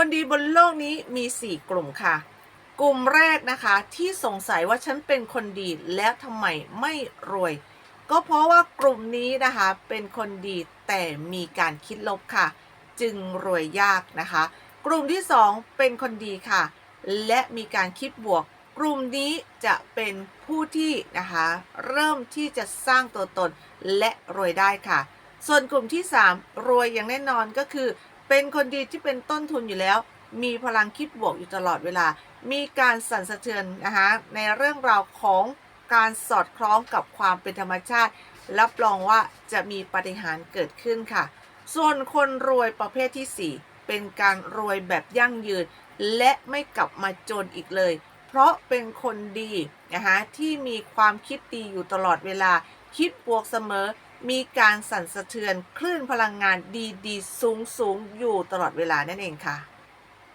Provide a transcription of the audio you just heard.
คนดีบนโลกนี้มี 4 กลุ่มค่ะ กลุ่มแรกนะคะที่สงสัยว่าฉันเป็นคนดีแล้วทำไมไม่รวย ก็เพราะว่ากลุ่มนี้นะคะเป็นคนดีแต่มีการคิดลบค่ะ จึงรวยยากนะคะ กลุ่มที่ 2 เป็นคนดีค่ะ และมีการคิดบวก กลุ่มนี้จะเป็นผู้ที่นะคะเริ่มที่จะสร้างตัวตนและรวยได้ค่ะ ส่วนกลุ่มที่ 3 รวยอย่างแน่นอนก็คือ เป็นคนดีที่เป็นต้นทุนอยู่แล้ว มีพลังคิดบวกอยู่ตลอดเวลา มีการสั่นสะเทือนนะคะในเรื่องราวของการสอดคล้องกับความเป็นธรรมชาติ รับรองว่าจะมีปาฏิหารย์เกิดขึ้นค่ะ ส่วนคนรวยประเภทที่ 4 เป็นการรวยแบบยั่งยืน และไม่กลับมาจนอีกเลย เพราะเป็นคนดีนะคะที่มีความคิดดีอยู่ตลอดเวลา คิดบวกเสมอ มีการสั่นสะเทือนคลื่นพลังงานดีๆ สูงๆ อยู่ตลอดเวลานั่นเองค่ะ